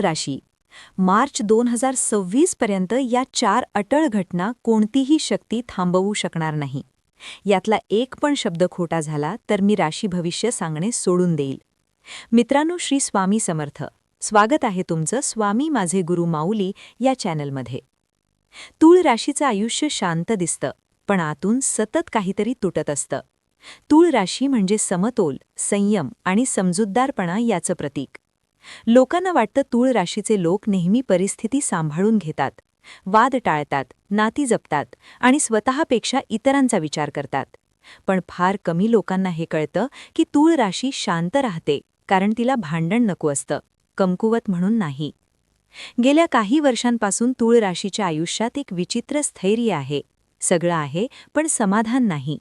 राशी. मार्च दोन हजार सव्वीस पर्यंत या चार अटळ घटना कोणतीही शक्ती थांबवू शकणार नाही. यातला एक पण शब्द खोटा झाला तर मी राशी भविष्य सांगणे सोडून देईल. मित्रांनो श्री स्वामी समर्थ. स्वागत आहे तुमचं स्वामी माझे गुरु माऊली या चॅनलमध्ये. तूळ राशीचं आयुष्य शांत दिसतं पण आतून सतत काहीतरी तुटत असतं. तूळ राशी म्हणजे समतोल संयम आणि समजूतदारपणा याचं प्रतीक. लोकांना वाटतं तूळ राशीचे लोक नेहमी परिस्थिती सांभाळून घेतात. वाद टाळतात नाती जपतात आणि स्वतःपेक्षा इतरांचा विचार करतात. पण फार कमी लोकांना हे कळतं की तूळ राशी शांत राहते कारण तिला भांडण नको असतं कमकुवत म्हणून नाही. गेल्या काही वर्षांपासून तूळ राशीच्या आयुष्यात एक विचित्र स्थैर्य आहे. सगळं आहे पण समाधान नाही.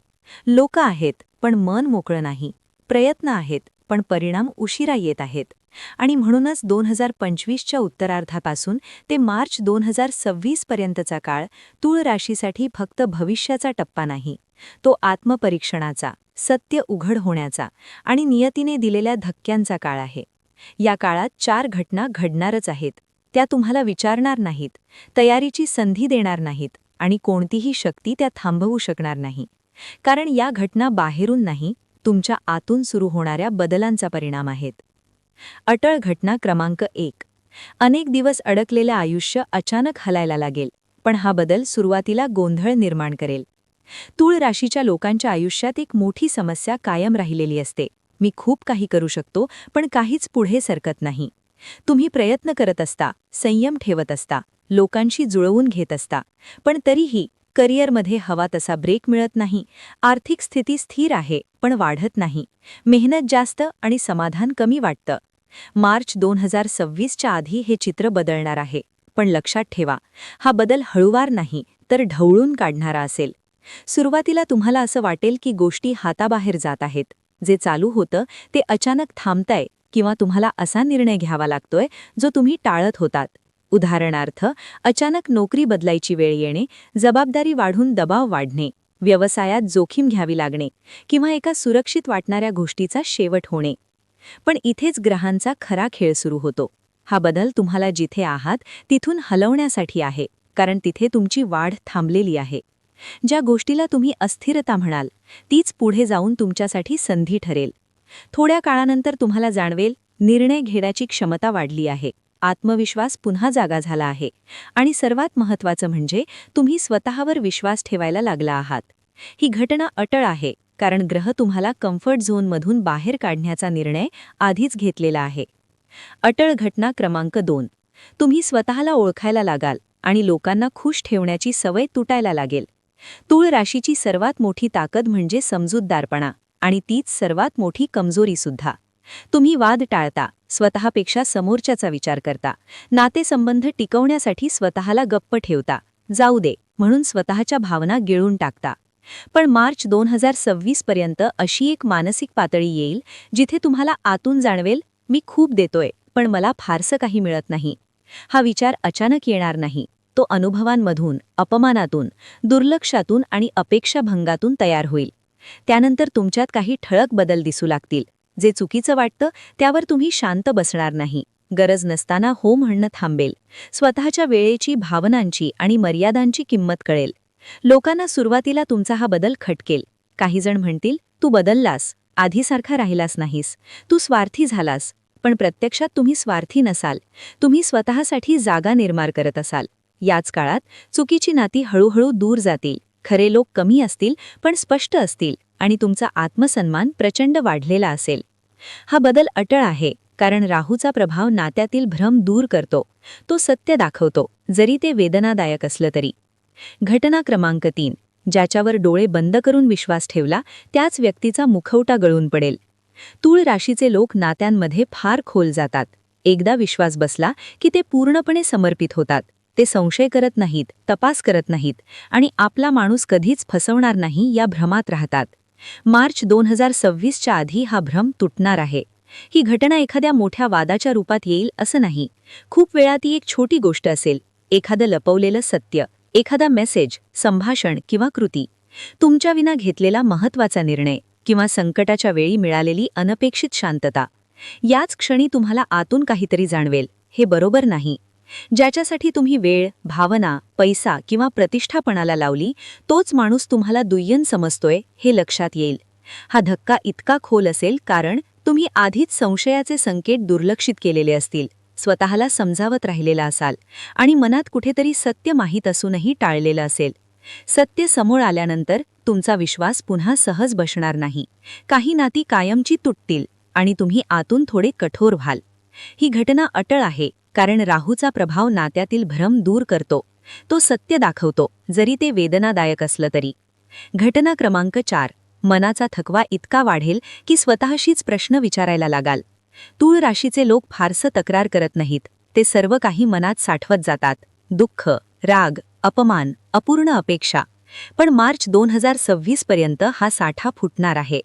लोक आहेत पण मन मोकळं नाही. प्रयत्न आहेत पण परिणाम उशिरा येत आहेत. आणि म्हणूनच दोन हजार पंचवीसच्या उत्तरार्धापासून ते मार्च दोन हजार सव्वीस पर्यंतचा काळ तूळ राशीसाठी फक्त भविष्याचा टप्पा नाही. तो आत्मपरीक्षणाचा सत्य उघड होण्याचा आणि नियतीने दिलेल्या धक्क्यांचा काळ आहे. या काळात चार घटना घडणारच आहेत. त्या तुम्हाला विचारणार नाहीत तयारीची संधी देणार नाहीत आणि कोणतीही शक्ती त्या थांबवू शकणार नाही. कारण या घटना बाहेरून नाही तुमच्या आतून सुरू होणाऱ्या बदलांचा परिणाम आहेत. अटळ घटना क्रमांक एक. अनेक दिवस अडकलेलं आयुष्य अचानक हलायला लागेल पण हा बदल सुरुवातीला गोंधळ निर्माण करेल. तूळ राशीच्या लोकांच्या आयुष्यात एक मोठी समस्या कायम राहिलेली असते. मी खूप काही करू शकतो पण काहीच पुढे सरकत नाही. तुम्ही प्रयत्न करत असता संयम ठेवत असता लोकांशी जुळवून घेत असता पण तरीही करिअरमध्ये हवा तसा ब्रेक मिळत नाही. आर्थिक स्थिती स्थिर आहे पण वाढत नाही. मेहनत जास्त आणि समाधान कमी वाटतं. मार्च दोन हजार सव्वीसच्या आधी हे चित्र बदलणार आहे. पण लक्षात ठेवा हा बदल हळूवार नाही तर ढवळून काढणारा असेल. सुरुवातीला तुम्हाला असं वाटेल की गोष्टी हाताबाहेर जात आहेत. जे चालू होतं ते अचानक थांबतंय किंवा तुम्हाला असा निर्णय घ्यावा लागतोय जो तुम्ही टाळत होतात. उदाहरणार्थ अचानक नोकरी बदलायची वेळ येणे जबाबदारी वाढून दबाव वाढणे व्यवसायात जोखीम घ्यावी लागणे किंवा एका सुरक्षित वाटणाऱ्या गोष्टीचा शेवट होणे. पण इथेच ग्रहांचा खरा खेळ सुरू होतो. हा बदल तुम्हाला जिथे आहात तिथून हलवण्यासाठी आहे कारण तिथे तुमची वाढ थांबलेली आहे. ज्या गोष्टीला तुम्ही अस्थिरता म्हणाल तीच पुढे जाऊन तुमच्यासाठी संधी ठरेल. थोड्या काळानंतर तुम्हाला जाणवेल निर्णय घेण्याची क्षमता वाढली आहे. आत्मविश्वास पुन्हा जागा झाला आहे. आणि सर्वात महत्त्वाचं म्हणजे तुम्ही स्वतःवर विश्वास ठेवायला लागला आहात. ही घटना अटळ आहे कारण ग्रह तुम्हाला कम्फर्ट झोनमधून बाहेर काढण्याचा निर्णय आधीच घेतलेला आहे. अटळ घटना क्रमांक दोन. तुम्ही स्वतःला ओळखायला लागाल आणि लोकांना खुश ठेवण्याची सवय तुटायला लागेल. तूळ राशीची सर्वात मोठी ताकद म्हणजे समजूतदारपणा आणि तीच सर्वात मोठी कमजोरीसुद्धा. तुम्ही वाद टाळता स्वतःपेक्षा समोरच्याचा विचार करता. नातेसंबंध टिकवण्यासाठी स्वतःला गप्प ठेवता. जाऊ दे म्हणून स्वतःच्या भावना गिळून टाकता. पण मार्च दोन हजार सव्वीस पर्यंत अशी एक मानसिक पातळी येईल जिथे तुम्हाला आतून जाणवेल मी खूप देतोय पण मला फारसं काही मिळत नाही. हा विचार अचानक येणार नाही. तो अनुभवांमधून अपमानातून दुर्लक्षातून आणि अपेक्षाभंगातून तयार होईल. त्यानंतर तुमच्यात काही ठळक बदल दिसू लागतील. जे चुकीचं वाटतं त्यावर तुम्ही शांत बसणार नाही. गरज नसताना हो म्हणणं थांबेल. स्वतःच्या वेळेची भावनांची आणि मर्यादांची किंमत कळेल. लोकांना सुरुवातीला तुमचा हा बदल खटकेल. काहीजण म्हणतील तू बदललास. आधीसारखा राहिलास नाहीस. तू स्वार्थी झालास. पण प्रत्यक्षात तुम्ही स्वार्थी नसाल. तुम्ही स्वतःसाठी जागा निर्माण करत असाल. याच काळात चुकीची नाती हळूहळू दूर जातील. खरे लोक कमी असतील पण स्पष्ट असतील. आणि तुमचा आत्मसन्मान प्रचंड वाढलेला असेल. हा बदल अटळ आहे कारण राहूचा प्रभाव नात्यातील भ्रम दूर करतो. तो सत्य दाखवतो जरी ते वेदनादायक असलं तरी. घटना क्रमांक तीन. ज्याच्यावर डोळे बंद करून विश्वास ठेवला त्याच व्यक्तीचा मुखवटा गळून पडेल. तूळ राशीचे लोक नात्यांमध्ये फार खोल जातात. एकदा विश्वास बसला की ते पूर्णपणे समर्पित होतात. ते संशय करत नाहीत तपास करत नाहीत आणि आपला माणूस कधीच फसवणार नाही या भ्रमात राहतात. मार्च दोन हजार सव्वीसच्या आधी हा भ्रम तुटणार आहे. ही घटना एखाद्या मोठ्या वादाच्या रूपात येईल असं नाही. खूप वेळा ती एक छोटी गोष्ट असेल. एखादं लपवलेलं सत्य एखादा मेसेज संभाषण किंवा कृती. तुमच्याविना घेतलेला महत्त्वाचा निर्णय किंवा संकटाच्या वेळी मिळालेली अनपेक्षित शांतता. याच क्षणी तुम्हाला आतून काहीतरी जाणवेल. हे बरोबर नाही. ज्याच्यासाठी तुम्ही वेळ भावना पैसा किंवा प्रतिष्ठापणाला लावली तोच माणूस तुम्हाला दुय्यन समजतोय हे लक्षात येईल. हा धक्का इतका खोल असेल कारण तुम्ही आधीच संशयाचे संकेत दुर्लक्षित केलेले असतील स्वतःला समजावत राहिलेला असाल आणि मनात कुठेतरी सत्य माहीत असूनही टाळलेलं असेल. सत्य समोर आल्यानंतर तुमचा विश्वास पुन्हा सहज बसणार नाही. काही नाती कायमची तुटतील आणि तुम्ही आतून थोडे कठोर व्हाल. ही घटना अटळ आहे. कारण राहूचा प्रभाव नात्यातील भ्रम दूर करतो. तो सत्य दाखवतो जरी ते वेदनादायक असलं तरी. घटना क्रमांक चार. मनाचा थकवा इतका वाढेल की स्वतःशीच प्रश्न विचारायला लागाल. तूळ राशीचे लोक फारसं तक्रार करत नाहीत. ते सर्व काही मनात साठवत जातात. दुःख राग अपमान अपूर्ण अपेक्षा. पण मार्च दोन हजार सव्वीस पर्यंत हा साठा फुटणार आहे.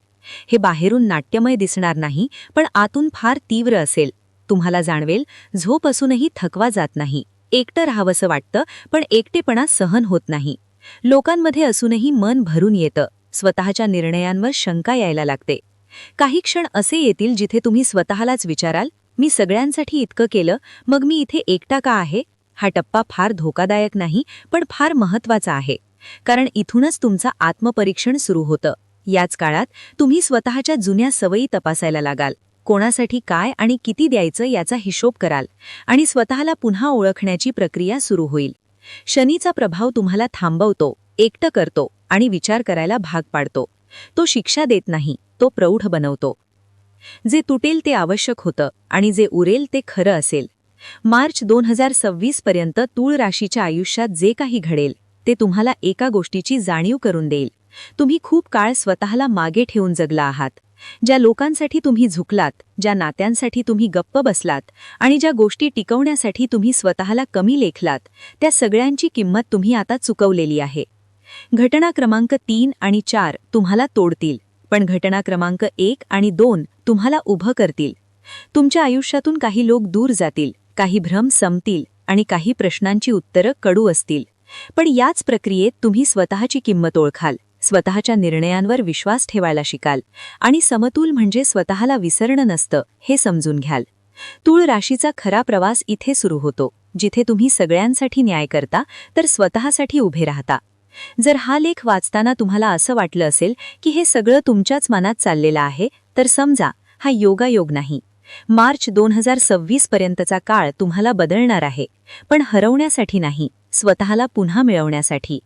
हे बाहेरून नाट्यमय दिसणार नाही पण आतून फार तीव्र असेल. तुम्हाला जाणवेल झोप असूनही थकवा जात नाही. एकटं राहावंसं वाटतं पण एकटेपणा सहन होत नाही. लोकांमध्ये असूनही मन भरून येतं. स्वतःच्या निर्णयांवर शंका यायला लागते. काही क्षण असे येतील जिथे तुम्ही स्वतःलाच विचाराल मी सगळ्यांसाठी इतकं केलं मग मी इथे एकटा का आहे? हा टप्पा फार धोकादायक नाही पण फार महत्त्वाचा आहे. कारण इथूनच तुमचं आत्मपरीक्षण सुरू होतं. याच काळात तुम्ही स्वतःच्या जुन्या सवयी तपासायला लागाल. कोणासाठी काय आणि किती द्यायचं याचा हिशोब कराल आणि स्वतःला पुन्हा ओळखण्याची प्रक्रिया सुरू होईल. शनीचा प्रभाव तुम्हाला थांबवतो एकटं करतो आणि विचार करायला भाग पाडतो. तो शिक्षा देत नाही तो प्रौढ बनवतो. जे तुटेल ते आवश्यक होतं आणि जे उरेल ते खरं असेल. मार्च दोन हजार सव्वीस पर्यंत तूळ राशीच्या आयुष्यात जे काही घडेल ते तुम्हाला एका गोष्टीची जाणीव करून देईल. तुम्ही खूप काळ स्वतःला मागे ठेवून जगला आहात. ज्या लोकांसाठी तुम्ही झुकलात ज्या नात्यांसाठी तुम्ही गप्प बसलात आणि ज्या गोष्टी टिकवण्यासाठी तुम्ही स्वतःला कमी लेखलात त्या सगळ्यांची किंमत तुम्ही आता चुकवलेली आहे. घटना क्रमांक तीन आणि चार तुम्हाला तोडतील पण घटना क्रमांक एक आणि दोन तुम्हाला उभं करतील. तुमच्या आयुष्यातून काही लोक दूर जातील काही भ्रम संपतील आणि काही प्रश्नांची उत्तरं कडू असतील. पण याच प्रक्रियेत तुम्ही स्वतःची किंमत ओळखाल. स्वतःच्या निर्णयांवर विश्वास ठेवायला शिकाल. आणि समतूल म्हणजे स्वतःला विसरणं नसतं हे समजून घ्याल. तूळ राशीचा खरा प्रवास इथे सुरू होतो. जिथे तुम्ही सगळ्यांसाठी न्याय करता तर स्वतःसाठी उभे राहता. जर हा लेख वाचताना तुम्हाला असं वाटलं असेल की हे सगळं तुमच्याच मनात चाललेलं आहे तर समजा हा योगायोग नाही. मार्च दोन हजार सव्वीस पर्यंतचा काळ तुम्हाला बदलणार आहे. पण हरवण्यासाठी नाही स्वतःला पुन्हा मिळवण्यासाठी.